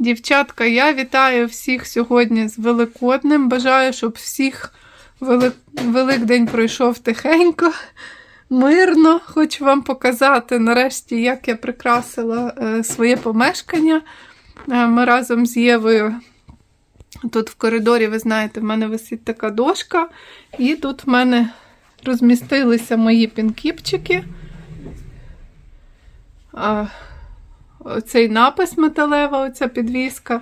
Дівчатка, я вітаю всіх сьогодні з Великоднем. Бажаю, щоб всіх Велик... Великдень пройшов тихенько, мирно. Хочу вам показати нарешті, як я прикрасила е, своє помешкання. Е, ми разом з Євою. Тут в коридорі, ви знаєте, в мене висить така дошка, і тут в мене розмістилися мої пінкіпчики. А, Оцей напис металева, оця підвіска.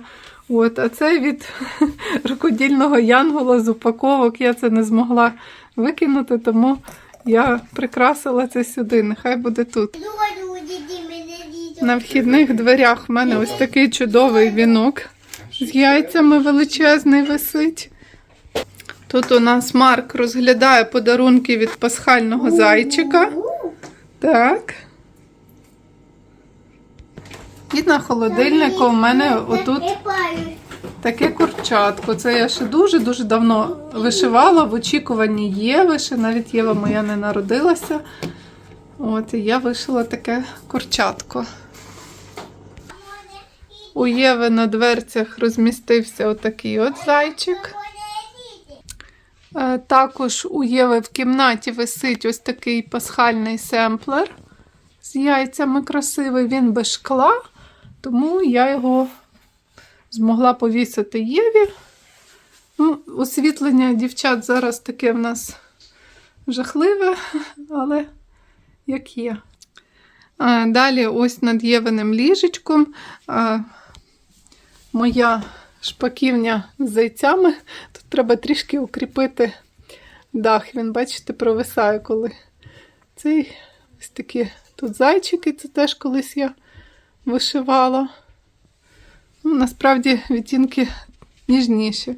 От, а це від рукодільного янгола з упаковок. Я це не змогла викинути, тому я прикрасила це сюди. Нехай буде тут. На вхідних дверях в мене ось такий чудовий вінок з яйцями величезний висить. Тут у нас Марк розглядає подарунки від пасхального зайчика. Так. І на холодильнику у мене отут таке курчатко. Це я ще дуже-дуже давно вишивала в очікуванні Єви, ще навіть Єва моя не народилася. От, і я вишила таке курчатко. У Єви на дверцях розмістився отакий от зайчик. Е, Також у Єви в кімнаті висить ось такий пасхальний семплер з яйцями красивий. Він без шкла, тому я його змогла повісити Єві. Ну, освітлення дівчат зараз таке в нас жахливе, але як є. Далі, ось над Євиним ліжечком. Моя шпаківня з зайцями. Тут треба трішки укріпити дах. Він, бачите, провисає, коли цей ось такі тут зайчики, це теж колись я вишивала. Ну, насправді відтінки ніжніші.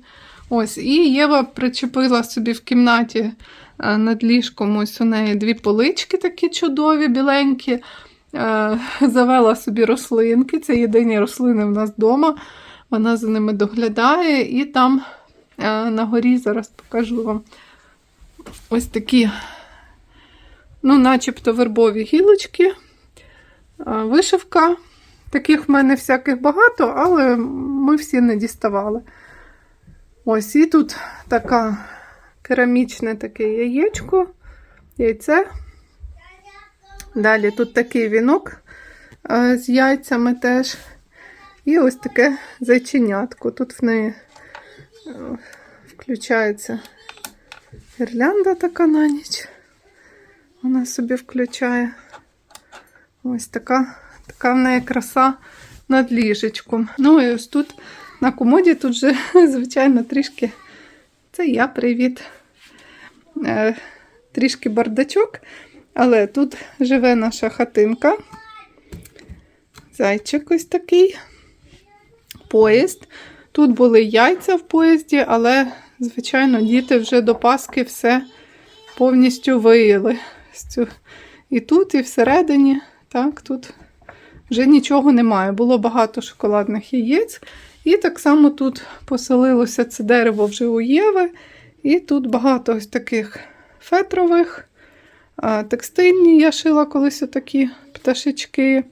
Ось, і Єва причепила собі в кімнаті е, над ліжком. Ось у неї дві полички такі чудові, біленькі. Е, Завела собі рослинки. Це єдині рослини в нас вдома. Вона за ними доглядає. І там е, на горі зараз покажу вам ось такі, ну, начебто вербові гілочки, вишивка. Таких в мене всяких багато, але ми всі не діставали. Ось і тут така керамічне таке яєчко, яйце. Далі тут такий вінок е, з яйцями теж. І ось таке зайченятко. Тут в неї е, включається гірлянда така на ніч. Вона собі включає. Ось така, така в неї краса над ліжечком. Ну і ось тут на комоді тут же, звичайно, трішки. Це я привіт. Е, трішки бардачок, але тут живе наша хатинка. Зайчик ось такий. Поїзд. Тут були яйця в поїзді, але, звичайно, діти вже до Паски все повністю виїли. І тут, і всередині, так, тут вже нічого немає. Було багато шоколадних яєць. І так само тут поселилося це дерево вже у Єви. І тут багато ось таких фетрових, текстильні. Я шила колись отакі пташечки,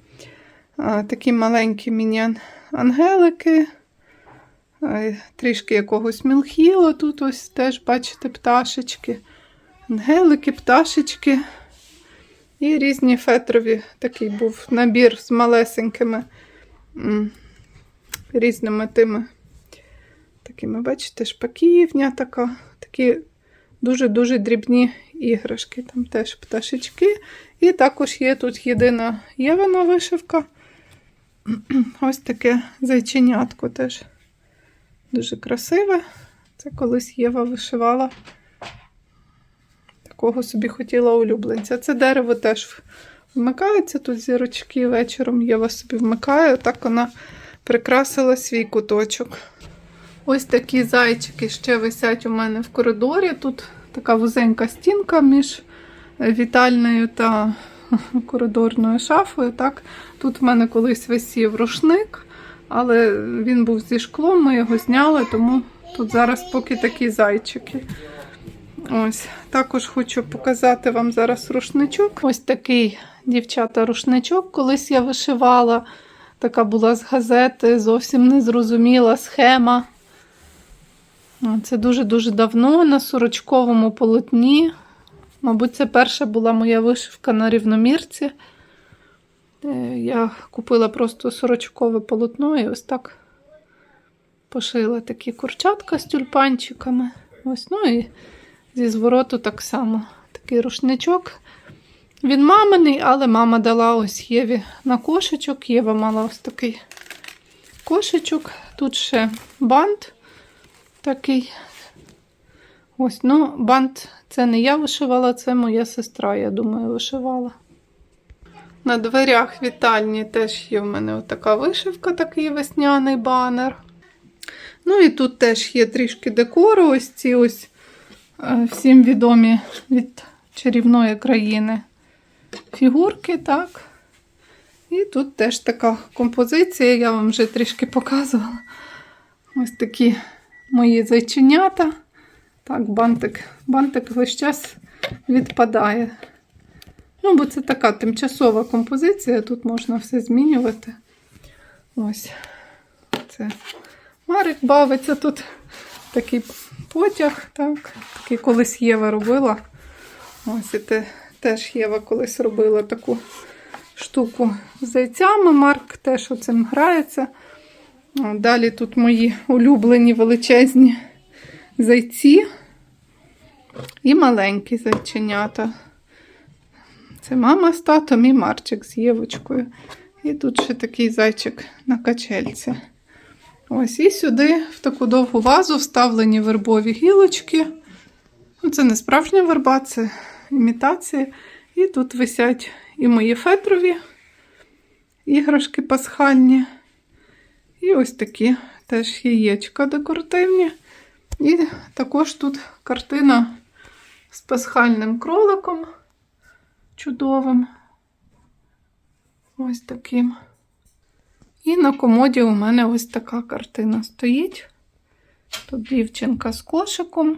такі маленькі міні-ангелики, трішки якогось мілхіла. Тут ось теж, бачите, пташечки, ангелики, пташечки. І різні фетрові такий був набір з малесенькими різними тими такими, бачите, шпаківня така, такі дуже-дуже дрібні іграшки. Там теж пташечки. І також є тут єдина євина вишивка. Ось таке зайченятко теж дуже красиве. Це колись Єва вишивала. Такого собі хотіла улюбленця. Це дерево теж вмикається. Тут зірочки вечором Єва собі вмикає. Так вона прикрасила свій куточок. Ось такі зайчики ще висять у мене в коридорі. Тут така вузенька стінка між вітальною та коридорною шафою. Так. Тут в мене колись висів рушник, але він був зі шклом, ми його зняли, тому тут зараз поки такі зайчики. Ось, також хочу показати вам зараз рушничок. Ось такий, дівчата, рушничок. Колись я вишивала така була з газети, зовсім незрозуміла схема. Це дуже-дуже давно на сорочковому полотні. Мабуть, це перша була моя вишивка на рівномірці. Е, Я купила просто сорочкове полотно і ось так пошила такі курчатка з тюльпанчиками. Ось, ну і зі звороту так само. Такий рушничок. Він маминий, але мама дала ось Єві на кошечок. Єва мала ось такий кошечок. Тут ще бант такий. Ось, ну, бант це не я вишивала, це моя сестра, я думаю, вишивала. На дверях вітальні теж є в мене така вишивка, такий весняний банер. Ну і тут теж є трішки декору, ось ці ось всім відомі від чарівної країни фігурки, так. І тут теж така композиція, я вам вже трішки показувала. Ось такі мої зайченята. Так, бантик, бантик весь час відпадає. Ну, бо це така тимчасова композиція, тут можна все змінювати. Ось. Це Марик бавиться тут такий потяг, так, такий колись Єва робила. Ось і те, теж Єва колись робила таку штуку з зайцями. Марк теж оцим грається. Далі тут мої улюблені величезні зайці і маленькі зайченята. Це мама з татом і Марчик з Євочкою. І тут ще такий зайчик на качельці. Ось, і сюди, в таку довгу вазу, вставлені вербові гілочки. Ну, Це не справжня верба, це імітація. І тут висять і мої фетрові іграшки пасхальні. І ось такі теж яєчка декоративні. І також тут картина з пасхальним кроликом чудовим. Ось таким. І на комоді у мене ось така картина стоїть. Тут дівчинка з кошиком.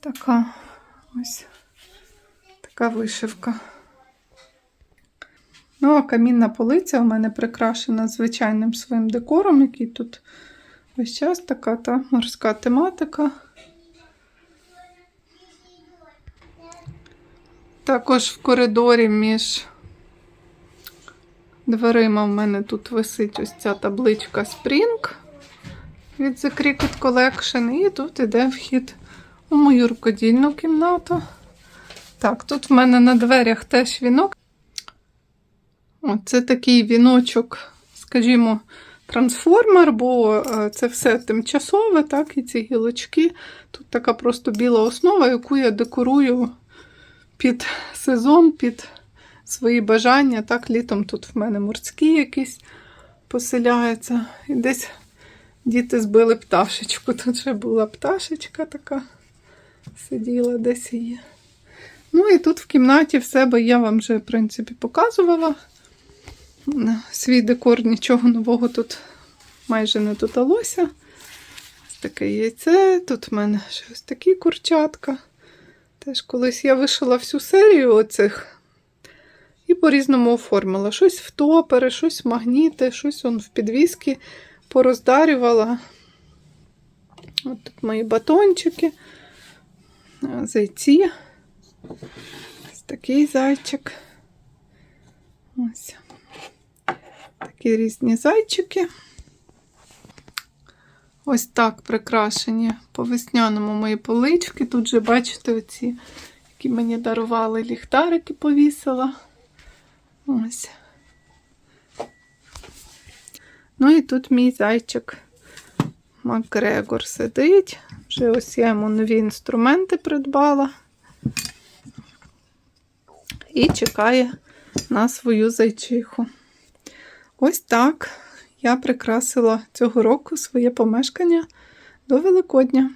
Така ось така вишивка. Ну, а камінна полиця у мене прикрашена звичайним своїм декором, який тут весь час така та морська тематика. Також в коридорі між дверима в мене тут висить ось ця табличка Spring від The Cricut Collection. І тут іде вхід у мою рукодільну кімнату. Так, тут в мене на дверях теж вінок. О, це такий віночок, скажімо, трансформер, бо е, це все тимчасове, так, і ці гілочки. Тут така просто біла основа, яку я декорую під сезон, під свої бажання. Так, літом тут в мене морські якісь поселяються. І десь діти збили пташечку. Тут ще була пташечка така, сиділа десь її. Ну і тут в кімнаті в себе я вам вже, в принципі, показувала. Свій декор нічого нового тут майже не додалося. Ось таке яйце. Тут в мене ще ось такі курчатка. Теж колись я вишила всю серію оцих по-різному оформила. Щось в топери, щось в магніти, щось он в підвіски пороздарювала. От тут мої батончики, зайці. Ось такий зайчик. Ось. Такі різні зайчики. Ось так прикрашені по весняному мої полички. Тут же, бачите, оці, які мені дарували ліхтарики, повісила. Ось. Ну і тут мій зайчик Макгрегор сидить. Вже ось я йому нові інструменти придбала. І чекає на свою зайчиху. Ось так я прикрасила цього року своє помешкання до Великодня.